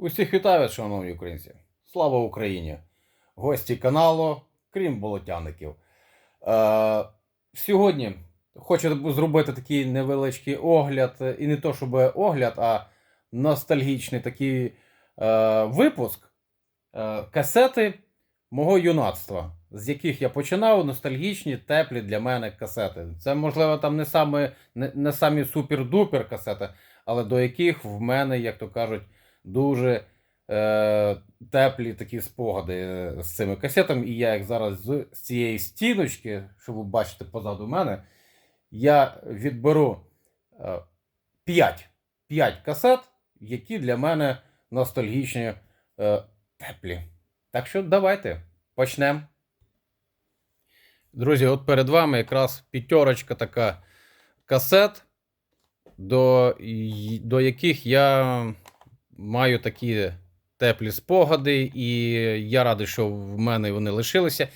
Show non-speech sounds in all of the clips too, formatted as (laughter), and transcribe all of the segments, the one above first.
Усіх вітаю, шановні українці! Слава Україні! Гості каналу, крім болотяників. Е, сьогодні хочу зробити такий невеличкий огляд, і не то щоб огляд, а ностальгічний такий е, випуск е, касети мого юнацтва, з яких я починав ностальгічні, теплі для мене касети. Це, можливо, там не, саме, не, не самі супер-дупер касети, але до яких в мене, як то кажуть, дуже е, теплі такі спогади е, з цими касетами. І я їх зараз з, з цієї стіночки, що ви бачите позаду мене, я відберу е, 5, 5 касет, які для мене ностальгічні, е, теплі. Так що давайте почнемо. Друзі, от перед вами якраз п'ятерочка така касет, до, до яких я маю такі теплі спогади, і я радий, що в мене вони лишилися.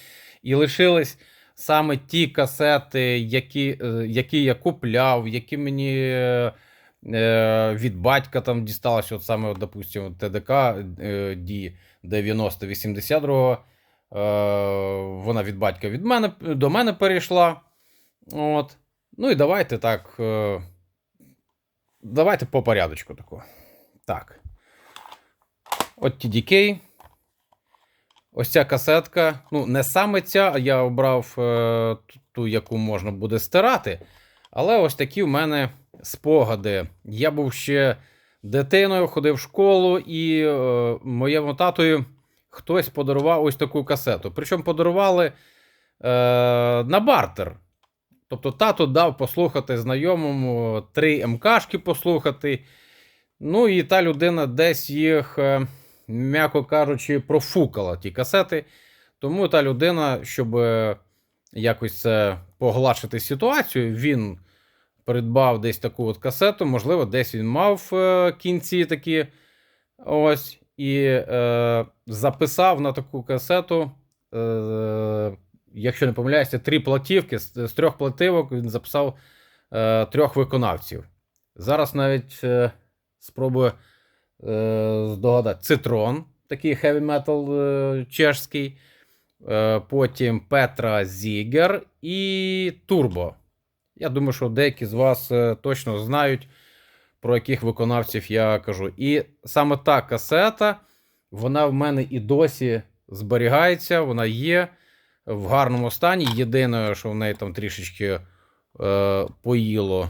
І лишились саме ті касети, які, е, які я купляв, які мені е, від батька там дісталося, от саме, от, допустимо, ТДК е, Ді 90-82. Е, вона від батька від мене, до мене перейшла. От. Ну і давайте так. Е, давайте по порядочку таку. Так. От TDK. Ось ця касетка. Ну, не саме ця, я обрав е, ту- ту, яку можна буде стирати. Але ось такі в мене спогади. Я був ще дитиною, ходив в школу, і е, моєму татою хтось подарував ось таку касету. Причому подарували е, на бартер. Тобто тато дав послухати знайомому три МКшки послухати. Ну і та людина десь їх, е, м'яко кажучи, профукала ті касети. Тому та людина, щоб е, якось це поглашити ситуацію, він придбав десь таку от касету. Можливо, десь він мав е, кінці такі. Ось. І е, записав на таку касету. Е, якщо не помиляюся, три платівки. З, трьох плативок він записав е, трьох виконавців. Зараз навіть е, спробую здогадати. Цитрон, такий metal е, чешський. Е, потім Петра Зігер і Турбо. Я думаю, що деякі з вас е, точно знають, про яких виконавців я кажу. І саме та касета, вона в мене і досі зберігається, вона є в гарному стані. Єдине, що в неї там трішечки е, поїло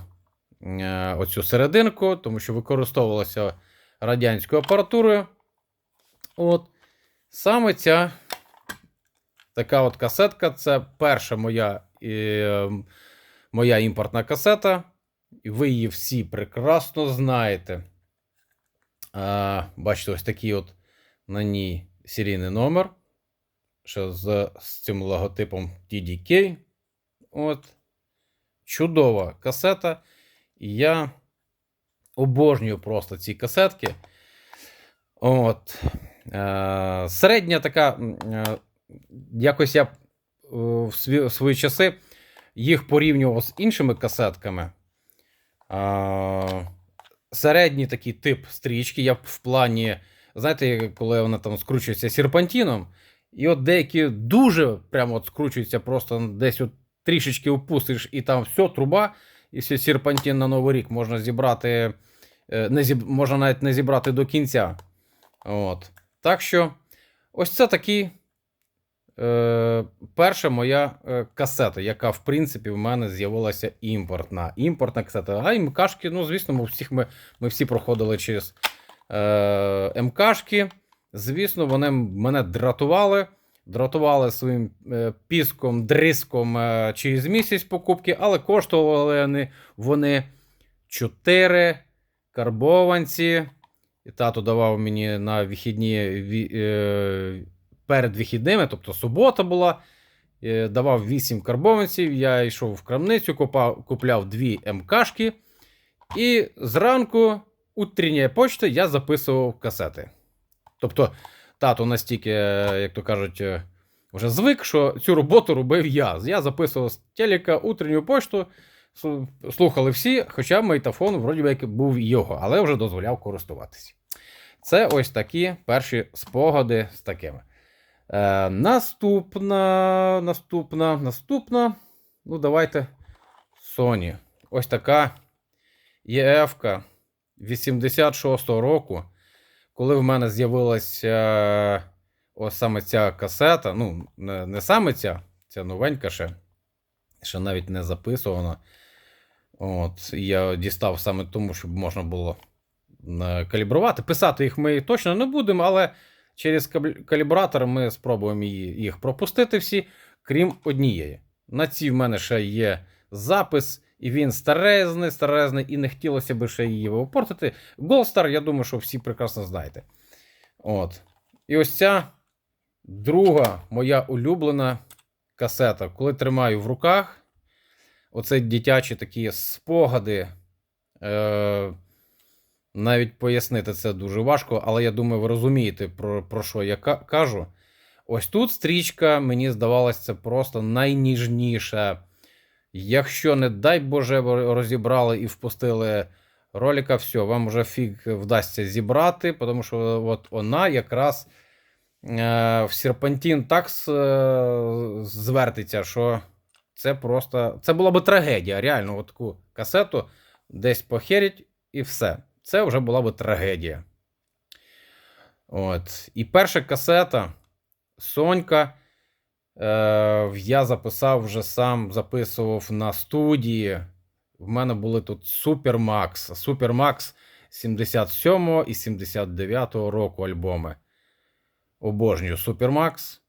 е, оцю серединку, тому що використовувалася радянською апаратурою. От. Саме ця така от касетка це перша моя, е, моя імпортна касета. І ви її всі прекрасно знаєте. А, бачите, ось такий от на ній серійний номер. Ще з, з цим логотипом TDK. От. Чудова касета. І я обожнюю просто ці касетки. От. Е, середня така. Е, якось я е, в, сві, в свої часи їх порівнював з іншими касетками. А, середній такий тип стрічки. Я в плані, знаєте, коли вона там скручується серпантином, і от деякі дуже прямо от скручуються, просто десь от трішечки опустиш, і там все, труба, і все серпантин на Новий рік можна зібрати, е, не зіб... можна навіть не зібрати до кінця. От. Так що, ось це такий. Е, перша моя е, касета, яка, в принципі, в мене з'явилася імпортна. Імпортна касета. А МКшки, ну, звісно, ми, всіх, ми, ми всі проходили через е, МКшки. Звісно, вони мене дратували. Дратували своїм е, піском, дриском е, через місяць покупки, але коштували вони, вони 4 карбованці. І тато давав мені на вихідні е, перед вихідними, тобто субота була. Давав 8 карбованців. Я йшов в крамницю, купав, купляв 2 МКшки. І зранку утріння почти я записував касети. Тобто, тато настільки, як то кажуть, е, вже звик, що цю роботу робив я. Я записував з телека утренню почту, слухали всі, хоча магнітофон, вроді як був його, але вже дозволяв користуватися. Це ось такі перші спогади з такими. Е, наступна, наступна, наступна. Ну, давайте. Sony. Ось така EF 86-го року, коли в мене з'явилася ось саме ця касета. Ну, не, не саме ця, ця новенька ще, ще навіть не записувана. От, я дістав саме тому, щоб можна було е, калібрувати. Писати їх ми точно не будемо, але через калібратор ми спробуємо їх пропустити всі, крім однієї. На цій в мене ще є запис, і він старезний, старезний, і не хотілося б ще її випортити. Голстар, я думаю, що всі прекрасно знаєте. От. І ось ця друга моя улюблена касета. Коли тримаю в руках, оце дитячі такі спогади. Е- навіть пояснити це дуже важко, але я думаю, ви розумієте, про, про що я ка- кажу. Ось тут стрічка, мені здавалося, це просто найніжніша. Якщо, не дай Боже, розібрали і впустили ролика, все, вам вже фіг вдасться зібрати, тому що от вона якраз е, в серпантин так е, звертиться, що це просто. Це була би трагедія. Реально, от таку касету десь похерять і все. Це вже була би трагедія. От. І перша касета Сонька. Е, я записав вже сам записував на студії. В мене були тут Супермакс. Супермакс 77 і 79 року альбоми. Обожнюю Супермакс.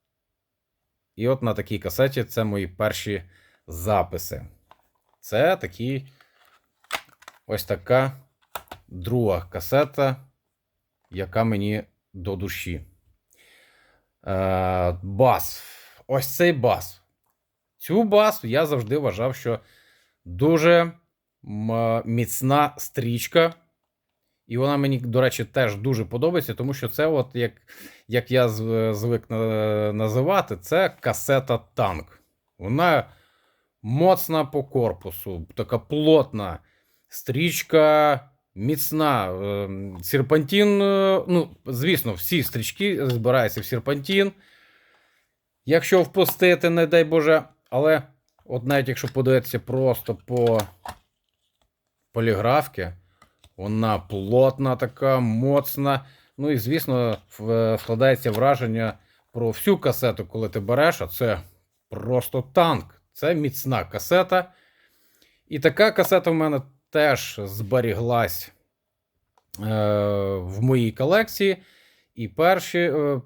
І от на такій касеті це мої перші записи. Це такі ось така друга касета, яка мені до душі. Е, бас. Ось цей бас. Цю бас я завжди вважав, що дуже міцна стрічка. І вона мені, до речі, теж дуже подобається, тому що це, от як, як я звик називати, це касета танк. Вона моцна по корпусу, така плотна. Стрічка міцна. Ем, Серпантин, е, ну, звісно, всі стрічки збираються в серпантин. Якщо впустити, не дай Боже, але от навіть якщо подивитися просто по поліграфці, вона плотна, така, моцна. Ну і, звісно, складається враження про всю касету, коли ти береш, а це просто танк. Це міцна касета. І така касета в мене теж зберіглась е, в моїй колекції. І перші, е,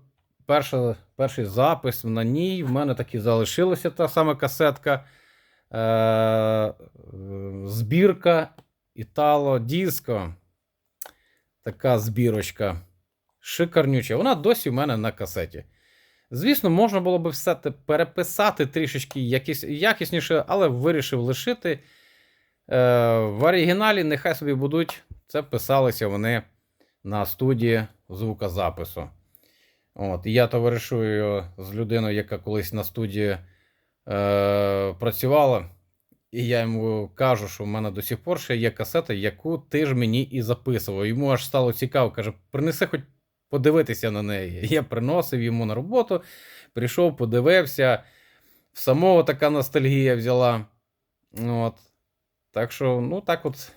перша, перший запис на ній в мене таки залишилася та сама касетка. Е, збірка Італо Диско. Така збірочка. Шикарнюча. Вона досі в мене на касеті. Звісно, можна було би все переписати трішечки якісь, якісніше, але вирішив лишити. Е, в оригіналі нехай собі будуть. Це писалися вони на студії звукозапису. От, і я товаришую з людиною, яка колись на студії е, працювала. І я йому кажу, що в мене до сих пор ще є касета, яку ти ж мені і записував. Йому аж стало цікаво, каже: принеси хоч подивитися на неї. (laughs) Я приносив йому на роботу, прийшов, подивився. В самого така ностальгія взяла. От. Так що, ну так от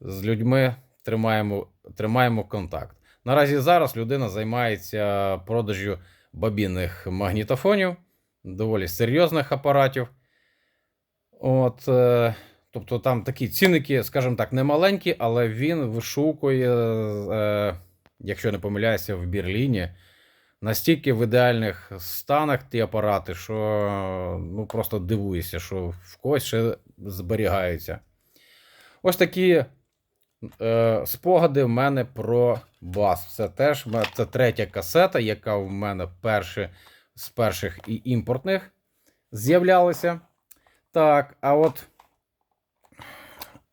з людьми тримаємо, тримаємо контакт. Наразі зараз людина займається продажю бабінних магнітофонів, доволі серйозних апаратів. От, е, тобто там такі цінники, скажімо так, не маленькі, але він вишукує, е, якщо не помиляюся, в Берліні. Настільки в ідеальних станах ті апарати, що ну, просто дивуєшся, що в когось ще зберігаються. Ось такі е, спогади в мене про бас. Це теж це третя касета, яка в мене перші, з перших і імпортних з'являлася. Так, а от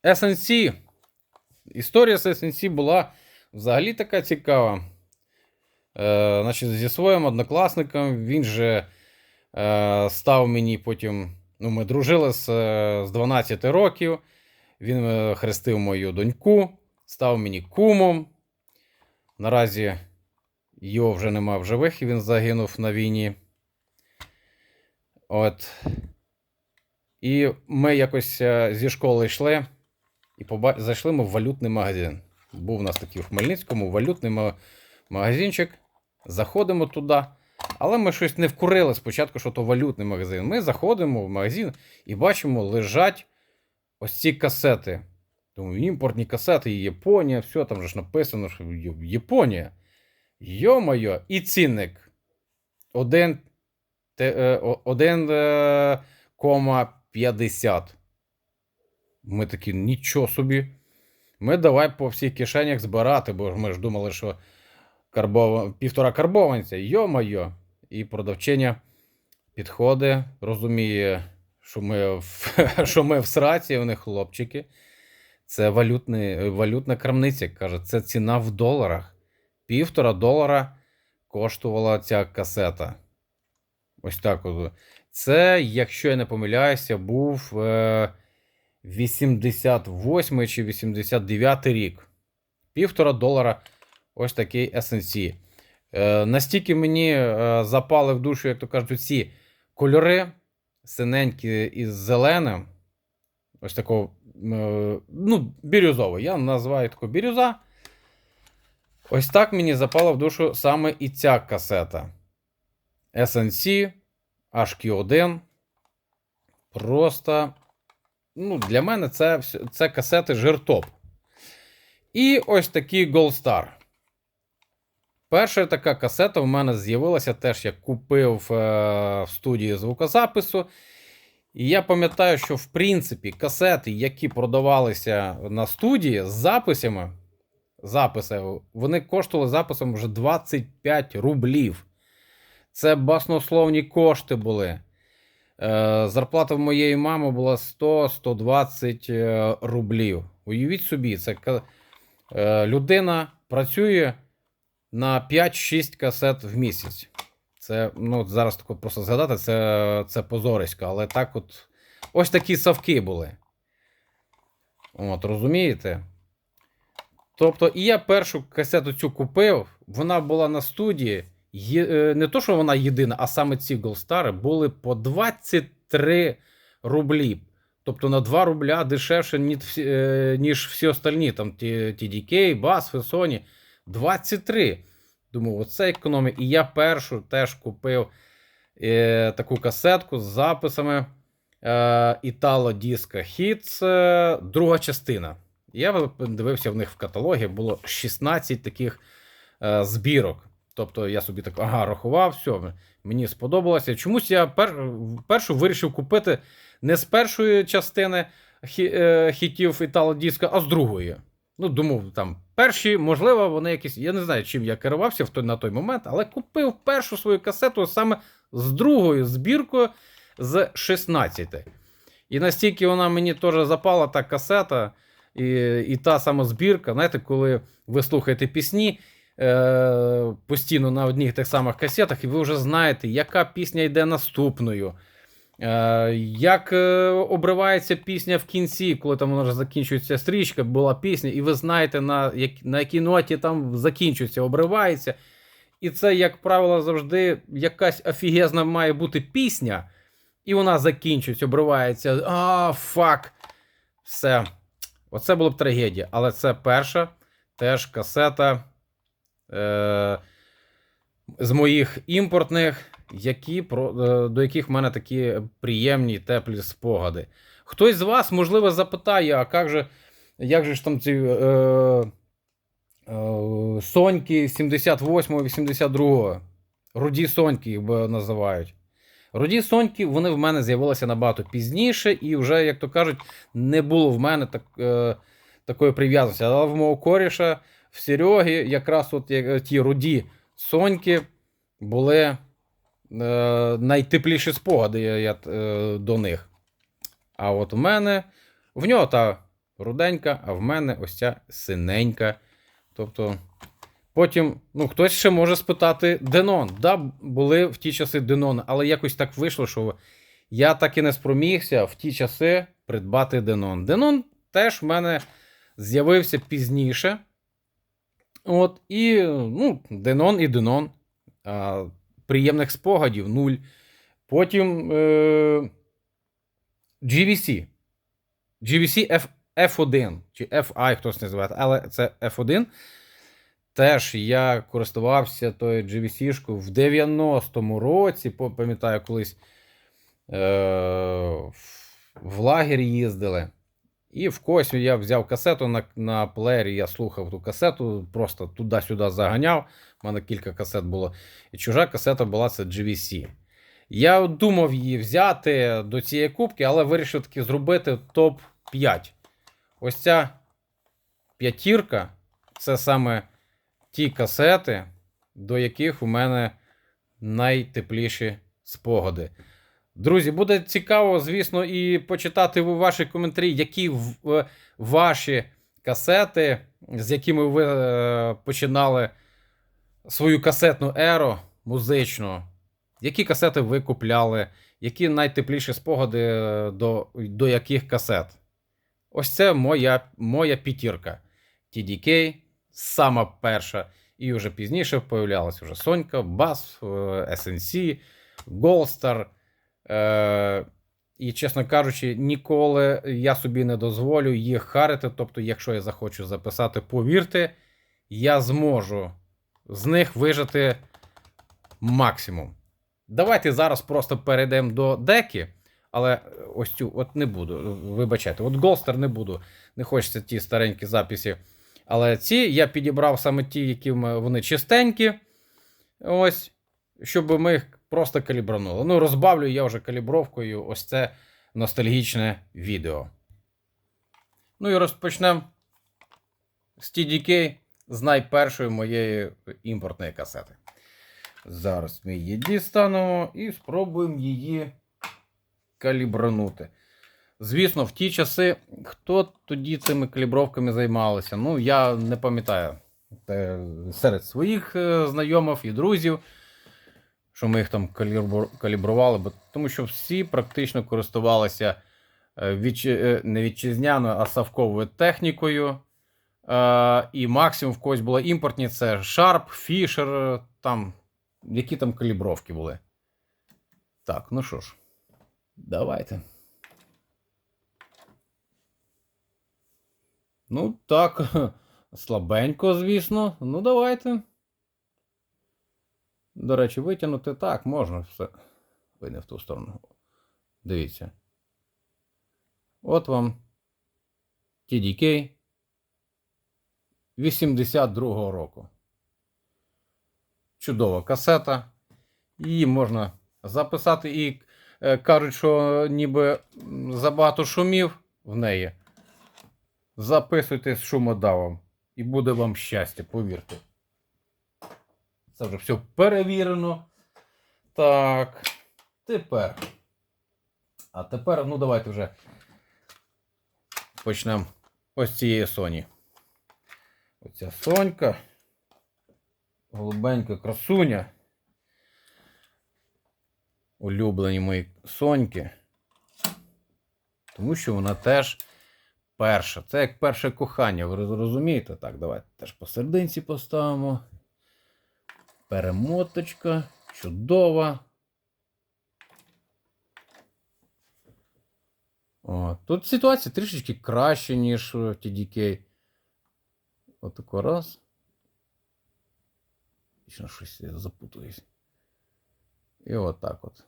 SNC. Історія з SNC була взагалі така цікава. Е, значить, зі своїм однокласником він же е, став мені потім. Ну, ми дружили з, е, з 12 років. Він е, хрестив мою доньку, став мені кумом. Наразі його вже нема в живих, і він загинув на війні. От. І ми якось е, зі школи йшли і поба... зайшли ми в валютний магазин. Був у нас такий в Хмельницькому валютний магазинчик. Заходимо туди. Але ми щось не вкурили спочатку, що то валютний магазин. Ми заходимо в магазин і бачимо, лежать ось ці касети. Думаю, імпортні касети, і Японія, все, там же ж написано, що Японія. Йо-моє, і цінник. Один, те- е, один, е, 50. Ми такі, нічого собі. Ми давай по всіх кишенях збирати, бо ми ж думали, що карбова, півтора карбованця. Йо-моє. І продавчиня підходить, розуміє, що ми в, (laughs) що ми в сраці, вони хлопчики. Це валютний, валютна крамниця. Каже, це ціна в доларах. Півтора долара коштувала ця касета. Ось так. От. Це, якщо я не помиляюся, був е, 88 чи 89 рік. Півтора долара ось такий SNC. Е, настільки мені е, запали в душу, як то кажуть, ці кольори синенькі із зеленим. Ось такого, е, ну, бірюзовий. Я називаю таку бірюза. Ось так мені запала в душу саме і ця касета. SNC HQ1. Просто, ну, для мене це, це касети жиртоп. І ось такий Gold Star. Перша така касета в мене з'явилася теж, я купив е, в студії звукозапису. І я пам'ятаю, що в принципі касети, які продавалися на студії з записами, записи, вони коштували записом вже 25 рублів. Це баснословні кошти були. Е, зарплата в моєї мами була 100-120 е, рублів. Уявіть собі, це людина працює на 5-6 касет в місяць. Це, ну, зараз тако просто згадати, це, це позорисько, але так от. Ось такі савки були. От, розумієте? Тобто, і я першу касету цю купив, вона була на студії. Є, е, не то, що вона єдина, а саме ці Голстари були по 23 рублі. Тобто на 2 рубля дешевше, ніж всі, е, остальні. Там TDK, Bass, Sony. 23. Думаю, оце економія. І я першу теж купив е, таку касетку з записами е, Italo Disco Hits, е, друга частина. Я дивився в них в каталогі, було 16 таких е, збірок. Тобто я собі так ага, рахував, все, мені сподобалося. Чомусь я пер, першу вирішив купити не з першої частини хі, е, хітів Italo Disco, а з другої. Ну, думав, там перші, можливо, вони якісь. Я не знаю, чим я керувався в той, на той момент, але купив першу свою касету саме з другою збіркою з 16. І настільки вона мені теж запала та касета, і, і та сама збірка. Знаєте, коли ви слухаєте пісні е, постійно на одних тих самих касетах, і ви вже знаєте, яка пісня йде наступною. Е, Як е, обривається пісня в кінці, коли там вже закінчується стрічка, була пісня, і ви знаєте, на, на якій ноті там закінчується, обривається. І це, як правило, завжди якась офігезна має бути пісня, і вона закінчується, обривається. А, фак. Все. Оце була б трагедія. Але це перша теж касета е, з моїх імпортних, які, е, до яких в мене такі приємні, теплі спогади. Хтось з вас, можливо, запитає, а як же, як же ж там ці е, е, Соньки 78-82, руді Соньки їх називають. Руді Соньки, вони в мене з'явилися набагато пізніше, і вже, як то кажуть, не було в мене так, е, такої прив'язаності. Але в мого коріша, в Сереги, якраз от як, ті руді Соньки були е, найтепліші спогади я, я, е, до них. А от в мене, в нього та руденька, а в мене ось ця синенька. Тобто, потім, ну, хтось ще може спитати Денон. Да, були в ті часи Денони, але якось так вийшло, що я так і не спромігся в ті часи придбати Денон. Денон теж в мене з'явився пізніше. От, і ну, Денон і Денон. А, приємних спогадів нуль. Потім е, GVC. GVC F, F1 чи FI, хтось називає, але це F1. Теж я користувався тою GVC-шкою в 90-му році. Пам'ятаю, колись е, в лагер їздили. І в когось я взяв касету на, на плеєрі, я слухав ту касету, просто туди-сюди заганяв. У мене кілька касет було. І чужа касета була це GVC. Я думав її взяти до цієї кубки, але вирішив таки зробити топ-5. Ось ця п'ятірка це саме ті касети, до яких у мене найтепліші спогади. Друзі, буде цікаво, звісно, і почитати ваші коментарі, які е, ваші касети, з якими ви е, починали свою касетну еру музичну. Які касети ви купляли, які найтепліші спогади е, до, до яких касет? Ось це моя, моя п'ятірка. TDK, сама перша. І вже пізніше появлялась вже Сонька, Бас, SNC, Goldstar. Е, і, чесно кажучи, ніколи я собі не дозволю їх харити. Тобто, якщо я захочу записати, повірте, я зможу з них вижити максимум. Давайте зараз просто перейдемо до деки, але ось цю от не буду. Вибачайте, от Голстер не буду. Не хочеться ті старенькі записи. Але ці я підібрав саме ті, які вони чистенькі. Ось, щоб ми їх просто калібранули. Ну, розбавлю я вже калібровкою ось це ностальгічне відео. Ну і розпочнемо з TDK з найпершої моєї імпортної касети. Зараз ми її дістанемо і спробуємо її калібранути. Звісно, в ті часи, хто тоді цими калібровками займалися, ну, я не пам'ятаю. Е, Серед своїх е, знайомих і друзів, що ми їх там калібрували, бо, тому що всі практично користувалися е, вітч... е, не вітчизняною, а савковою технікою. Е, І максимум в когось були імпортні, це Sharp, Fisher, там, які там калібровки були. Так, ну що ж, давайте. Ну, так, (laughs) слабенько, звісно. Ну, давайте. До речі, витягнути так, можна все. Ви не в ту сторону. Дивіться. От вам TDK 82-го року. Чудова касета. Її можна записати і е, кажуть, що ніби забагато шумів в неї. Записуйте з шумодавом. І буде вам щастя, повірте. Це вже все перевірено. Так. Тепер. А тепер, ну давайте вже почнемо ось цієї Соні. Оця Сонька. Голубенька красуня. Улюблені мої Соньки. Тому що вона теж перша. Це як перше кохання, ви розумієте? Так, давайте теж посерединці поставимо. Перемоточка. Чудова. О, тут ситуація трішечки краще, ніж в TDK. Отако раз. Ще щось я запутуюсь. І отак от.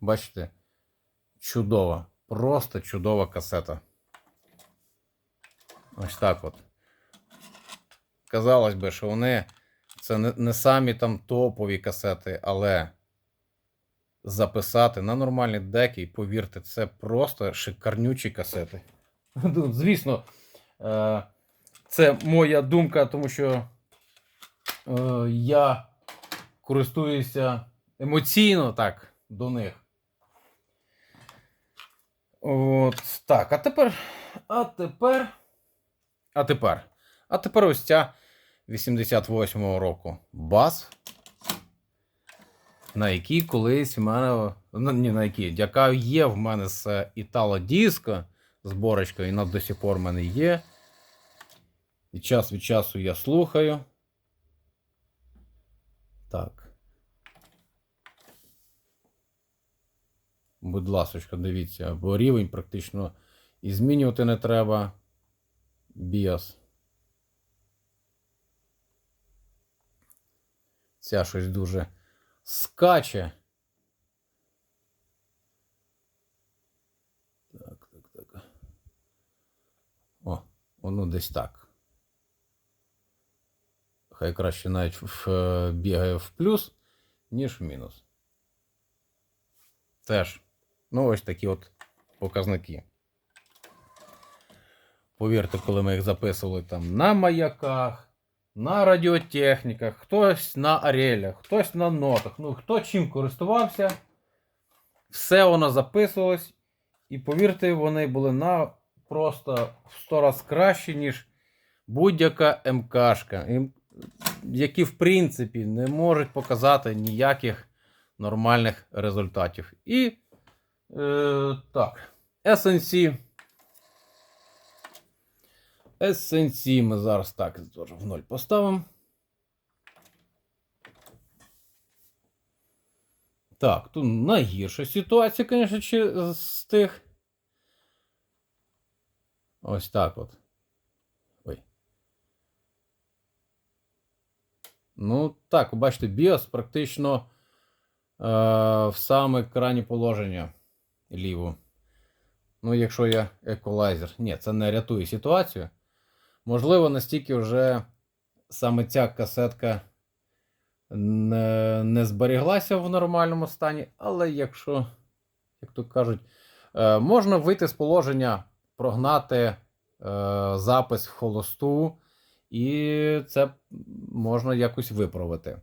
Бачите? Чудова. Просто чудова касета. Ось так от. Казалось би, що вони це не, не самі там топові касети, але записати на нормальні деки, і повірте, це просто шикарнючі касети. (laughs) Ну, Звісно, е, це моя думка, тому що е, я користуюся емоційно так до них. От так, а тепер. А тепер. А тепер. А тепер ось ця 88-го року бас. На якій колись в мене. Ну, ні, на якій, яка є в мене з Італо Диско зборочка, і вона до сих пор в мене є. І час від часу я слухаю. Так. Будь ласочка, дивіться, бо рівень практично і змінювати не треба. BIOS. Ця щось дуже скаче. Так, так, так. О, воно десь так. Хай краще навіть в, е, бігає в плюс, ніж в мінус. Теж. Ну, ось такі от показники. Повірте, коли ми їх записували там на маяках, на радіотехніках, хтось на арелях, хтось на нотах. Ну, хто чим користувався, все воно записувалось. І повірте, вони були на просто в 100 раз краще, ніж будь-яка МКшка, які, в принципі, не можуть показати ніяких нормальних результатів. І е, так, SNC. SNC ми зараз так в ноль поставимо. Так, тут найгірша ситуація, звісно, з тих. Ось так от. Ой. Ну, так, бачите, BIOS практично е, в саме крайнє положення ліво. Ну, якщо я еквалайзер. Ні, це не рятує ситуацію. Можливо, настільки вже саме ця касетка не, не зберіглася в нормальному стані, але якщо, як то кажуть, е, можна вийти з положення, прогнати е, запис в холосту, і це можна якось виправити.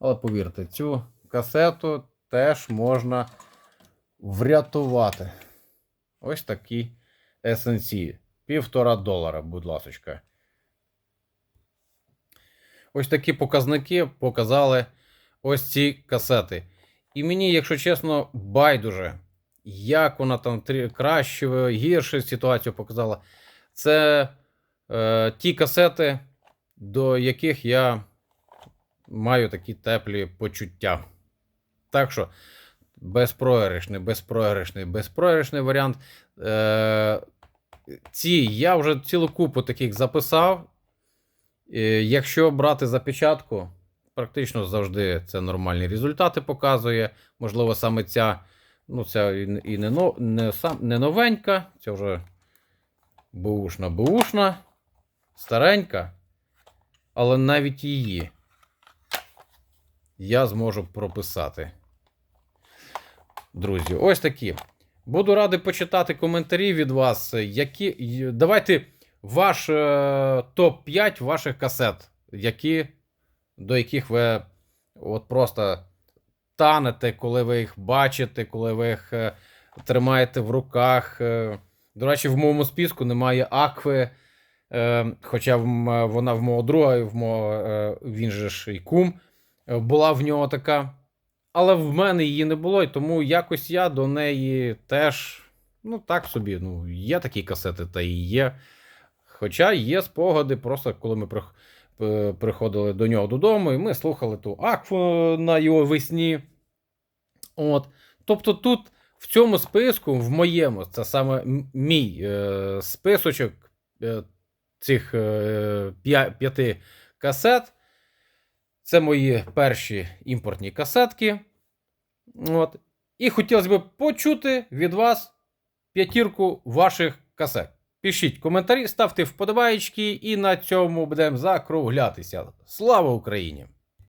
Але повірте, цю касету теж можна врятувати. Ось такі SNC. Півтора долара, будь ласочка. Ось такі показники показали ось ці касети. І мені, якщо чесно, байдуже, як вона там краще, гірше ситуацію показала. Це е, ті касети, до яких я маю такі теплі почуття. Так що, безпроіграшний, безпроіграшний, безпроіграшний варіант. Е, ці я вже цілу купу таких записав. Якщо брати за печатку, практично завжди це нормальні результати показує. Можливо, саме ця, ну, ця і не, но- не, сам, не новенька, це вже бушна, бушна, старенька. Але навіть її я зможу прописати. Друзі, ось такі. Буду радий почитати коментарі від вас. Які... Давайте ваш е, топ-5 ваших касет, які, до яких ви от просто танете, коли ви їх бачите, коли ви їх е, тримаєте в руках. Е, До речі, в моєму списку немає Акви. Хоча вона в мого друга, в мого, він же ж і кум, була в нього така. Але в мене її не було, і тому якось я до неї теж, ну так собі, ну, є такі касети, та і є. Хоча є спогади, просто коли ми е, приходили до нього додому, і ми слухали ту акву на його весні. От. Тобто тут в цьому списку, в моєму, це саме мій е, списочок е, цих е, п'я- п'яти касет. Це мої перші імпортні касетки. От. І хотілося б почути від вас п'ятірку ваших касет. Пишіть коментарі, ставте вподобайки, і на цьому будемо закруглятися. Слава Україні!